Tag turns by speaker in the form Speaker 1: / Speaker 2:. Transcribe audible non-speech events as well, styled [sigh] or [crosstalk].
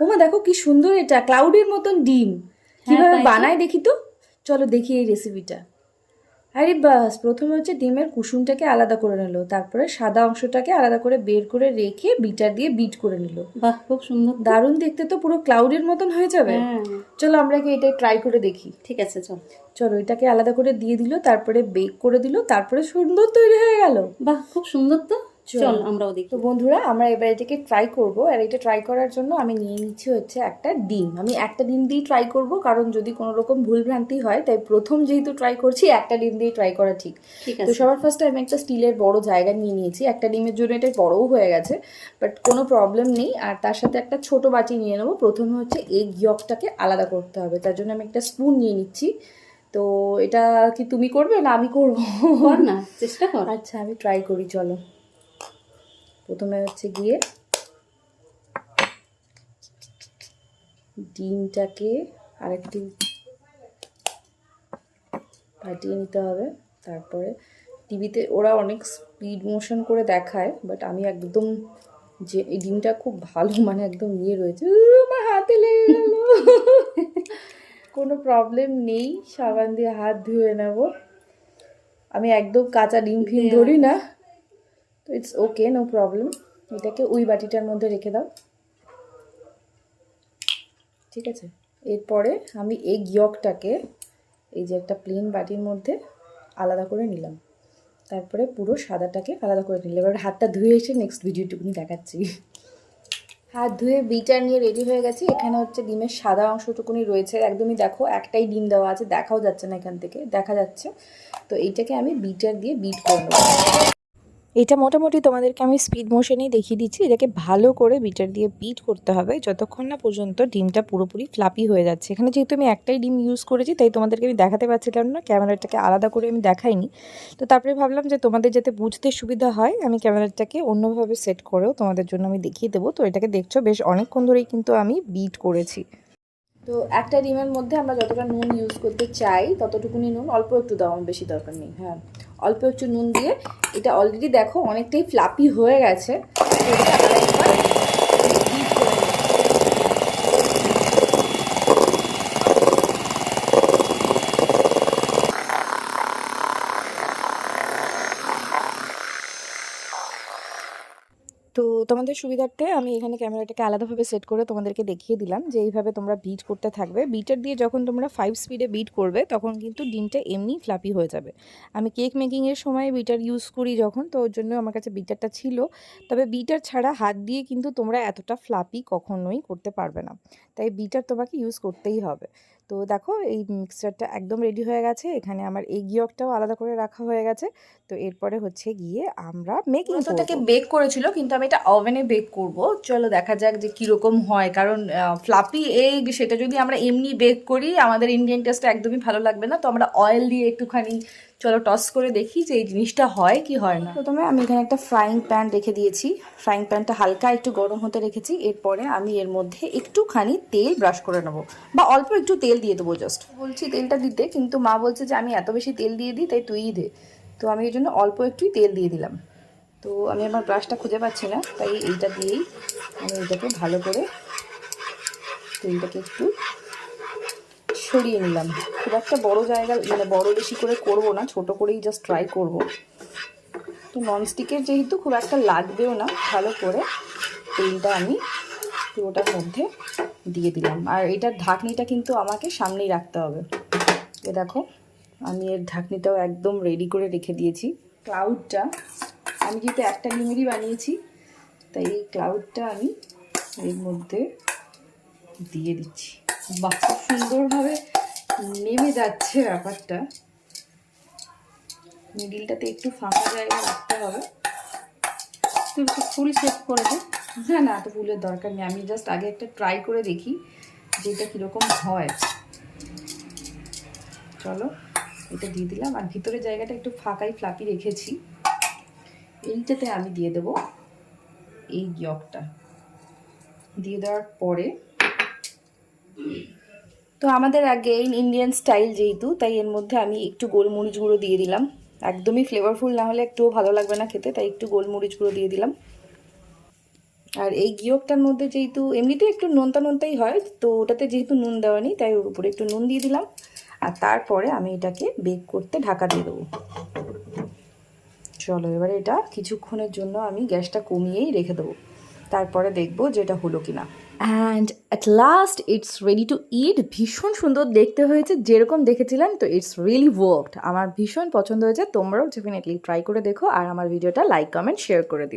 Speaker 1: ওমা দেখো কি সুন্দর এটা ক্লাউডের মতন ডিম। কীভাবে
Speaker 2: তাই
Speaker 1: বানায় দেখি তো? চলো দেখি এই রেসিপিটা আরে বাস প্রথমে হচ্ছে ডিমের কুসুমটাকে আলাদা করে নিল তারপরে সাদা অংশটাকে আলাদা করে বের করে রেখে বিটার দিয়ে বিট করে নিল।
Speaker 2: বাহ খুব সুন্দর।
Speaker 1: দারুণ দেখতে তো পুরো ক্লাউডের মতন হয়ে যাবে।
Speaker 2: হ্যাঁ।
Speaker 1: চলো আমরা কি এটা ট্রাই করে দেখি।
Speaker 2: ঠিক আছে চল।
Speaker 1: চলো এটাকে আলাদা করে দিয়ে দিল তারপরে বেক করে দিল তারপরে সুন্দর তৈরি হয়ে গেল।
Speaker 2: বাহ খুব সুন্দর তো।
Speaker 1: চল।
Speaker 2: দেখি।
Speaker 1: তো বন্ধুরা আমরা এবার এটাকে ট্রাই করব। আর এটা ট্রাই করার জন্য আমি নিয়ে নিচ্ছি হচ্ছে একটা ডিম। আমি একটা ডিম দিয়ে ট্রাই করব কারণ যদি কোনো রকম ভুলভ্রান্তি হয় তাই প্রথম যেহেতু ট্রাই করছি একটা ডিম দিয়ে ট্রাই করা ঠিক।
Speaker 2: ঠিক
Speaker 1: তো সবার ফার্স্টে আমি একটা স্টিলের বড় জায়গা নিয়ে নিয়েছি। একটা ডিমের জন্য এটা বড়ও হয়ে গেছে বাট কোনো প্রবলেম নেই। আর তার সাথে একটা ছোট বাটি নিয়ে নেব। প্রথমে হচ্ছে এগ ইয়কটাকে আলাদা করতে হবে। তার জন্য আমি একটা স্পুন নিয়ে নিচ্ছি। তো এটা কি তুমি করবে না আমি করব?
Speaker 2: না চেষ্টা কর।
Speaker 1: আচ্ছা আমি ট্রাই করি চলো। প্রথমে হচ্ছে গিয়ে ডিমটাকে আরেকটি ফাটিয়ে নিতে হবে। তারপরে টিভিতে ওরা অনেক স্পিড মোশন করে দেখায় বাট আমি একদম যে এই ডিমটা খুব ভালো [laughs] মানে একদম ইয়ে রয়েছে আমার হাতে লেগে গেল। [laughs] কোনো প্রবলেম নেই সাবান দিয়ে হাত ধুয়ে নেব। আমি একদম কাঁচা ডিম ফিম ধরি না। তো ইটস ওকে নো প্রবলেম এটাকে ওই বাটিটার মধ্যে রেখে দাও। ঠিক আছে? এরপরে আমি এই ইয়কটাকে এই যে একটা প্লেন বাটির মধ্যে আলাদা করে নিলাম। তারপরে পুরো সাদাটাকে আলাদা করে নিলাম। এবার হাতটা ধুয়ে এসে নেক্সট ভিডিওটুকুনি দেখাচ্ছি। হাত ধুয়ে বিটার নিয়ে রেডি হয়ে গেছি। এখানে হচ্ছে ডিমের সাদা অংশটুকুনি রয়েছে। একদমই দেখো, একটাই ডিম দেওয়া আছে। দেখাও যাচ্ছে না এখান থেকে, দেখা যাচ্ছে। তো এইটাকে আমি বিটার দিয়ে বিট করে নেব। এটা মোটামুটি তোমাদেরকে আমি স্পিড মোশনেই দেখিয়ে দিচ্ছি, এটাকে ভালো করে বিটার দিয়ে বিট করতে হবে, যতক্ষণ না পর্যন্ত ডিমটা পুরোপুরি ফ্লাপি হয়ে যাচ্ছে। এখানে যেহেতু আমি একটাই ডিম ইউজ করেছি, তাই তোমাদেরকে আমি দেখাতে পারছিলাম না, ক্যামেরাটাকে আলাদা করে আমি দেখাইনি। তো তারপরে ভাবলাম যে তোমাদের যাতে বুঝতে সুবিধা হয়, আমি ক্যামেরাটাকে অন্যভাবে সেট করেও তোমাদের জন্য আমি দেখিয়ে দেবো। তো এটাকে দেখছ, বেশ অনেকক্ষণ ধরেই কিন্তু আমি বিট করেছি। তো একটা ডিমের মধ্যে আমরা যতটা নুন ইউজ করতে চাই, ততটুকুনি নুন, অল্প একটু দাও বেশি দরকার নেই হ্যাঁ। অল্প একটু নুন দিয়ে। এটা অলরেডি দেখো অনেকটাই ফ্লাপি হয়ে গেছে। এটা আরেকবার beat করে নিই। তো তোমাদের সুবিধার্থে আমি এখানে ক্যামেরাটাকে আলাদাভাবে সেট করে তোমাদেরকে দেখিয়ে দিলাম যে এইভাবে তোমরা বিট করতে থাকবে। বিটার দিয়ে যখন তোমরা ফাইভ স্পিডে বিট করবে, তখন কিন্তু ডিমটা এমনি ফ্লাপি হয়ে যাবে। আমি কেক মেকিংয়ের সময় বিটার ইউজ করি যখন, তো ওর জন্য আমার কাছে বিটারটা ছিল। তবে বিটার ছাড়া হাত দিয়ে কিন্তু তোমরা এতটা ফ্লাপি কখনোই করতে পারবে না। তাই বিটার তোমাকে ইউজ করতেই হবে। তো দেখো এই মিক্সচারটা একদম রেডি হয়ে গেছে। এখানে আমার এই গিয়কটাও আলাদা করে রাখা হয়ে গেছে। তো এরপরে হচ্ছে গিয়ে আমরা মেকিং ওটাকে বেক করেছিল কিন্তু আমি এটা ওভেনে বেক করব। চলো দেখা যাক যে কীরকম হয় কারণ ফ্লাপি এগ সেটা যদি আমরা এমনি বেক করি আমাদের ইন্ডিয়ান টেস্টটা একদমই ভালো লাগবে না। তো আমরা অয়েল দিয়ে একটুখানি চলো টস করে দেখি যে এই জিনিসটা হয় কি হয় না। প্রথমে আমি এখানে একটা ফ্রাইং প্যান রেখে দিয়েছি। ফ্রাইং প্যানটা হালকা একটু গরম হতে রেখেছি। এরপরে আমি এর মধ্যে একটুখানি তেল ব্রাশ করে নেব। বা অল্প একটু তেল দিয়ে দেবো জাস্ট বলছি তেলটা দিতে, কিন্তু মা বলছে যে আমি এত বেশি তেল দিয়ে দিই, তাই তুইই দে। তো আমি এই জন্য অল্প একটুই তেল দিয়ে দিলাম। তো আমি আমার ব্রাশটা খুঁজে পাচ্ছি না, তাই এইটা দিয়েই আমি এটাকে ভালো করে তেলটাকে একটু সরিয়ে নিলাম। খুব একটা বড় জায়গা মানে বড় বেশি করে করব না, ছোট করেই জাস্ট ট্রাই করব। তো ননস্টিকের যেহেতু খুব একটা লাগবেও না, ভালো করে তেলটা আমি পুরোটার মধ্যে দিয়ে দিলাম। আর এটার ঢাকনিটা কিন্তু আমাকে সামনেই রাখতে হবে। এ দেখো, আমি এর ঢাকনিটাও একদম রেডি করে রেখে দিয়েছি। ক্লাউডটা আমি যেহেতু একটা ডিমেরই বানিয়েছি, তাই এই ক্লাউডটা আমি এর মধ্যে দিয়ে দিচ্ছি। বাহ, খুব সুন্দরভাবে নেমে যাচ্ছে ব্যাপারটা। মিডিলটাতে একটু ফাঁকা জায়গা রাখতে হবে।
Speaker 2: তুই একটু ফুল শেপ করে দে।
Speaker 1: না না, এত ফুলের দরকার নেই। আমি জাস্ট আগে একটা ট্রাই করে দেখি যে এটা কীরকম হয়। চলো, এটা দিয়ে দিলাম। আর ভিতরের জায়গাটা একটু ফাঁকাই ফ্লাপি রেখেছি। এইটাতে আমি দিয়ে দেব এই গিয়কটা। দিয়ে দেওয়ার পরে তো আমাদের আগে ইন্ডিয়ান স্টাইল যেহেতু, তাই এর মধ্যে আমি একটু গোলমরিচ গুঁড়ো দিয়ে দিলাম। একদমই ফ্লেভারফুল না হলে একটুও ভালো লাগবে না খেতে, তাই একটু গোলমরিচ গুঁড়ো দিয়ে দিলাম। আর এই গিয়কটার মধ্যে যেহেতু এমনিতে একটু নোনতা নোনতাই হয়, তো ওটাতে যেহেতু নুন দেওয়া নেই, তাই ওর উপরে একটু নুন দিয়ে দিলাম। আর তারপরে আমি এটাকে বেক করতে ঢাকা দিয়ে দেবো। চলো এবারে এটা কিছুক্ষণের জন্য আমি গ্যাসটা কমিয়েই রেখে দেবো। তারপরে দেখব যেটা হলো কিনা। And at last it's ready to eat ভীষণ সুন্দর দেখতে হয়েছে, যেরকম দেখেছিলাম তো ইটস রিয়েলি ওয়ার্কড আমার ভীষণ পছন্দ হয়েছে, তোমরাও ডেফিনেটলি ট্রাই করে দেখো, আর আমার ভিডিওটা লাইক কমেন্ট শেয়ার করে দিও।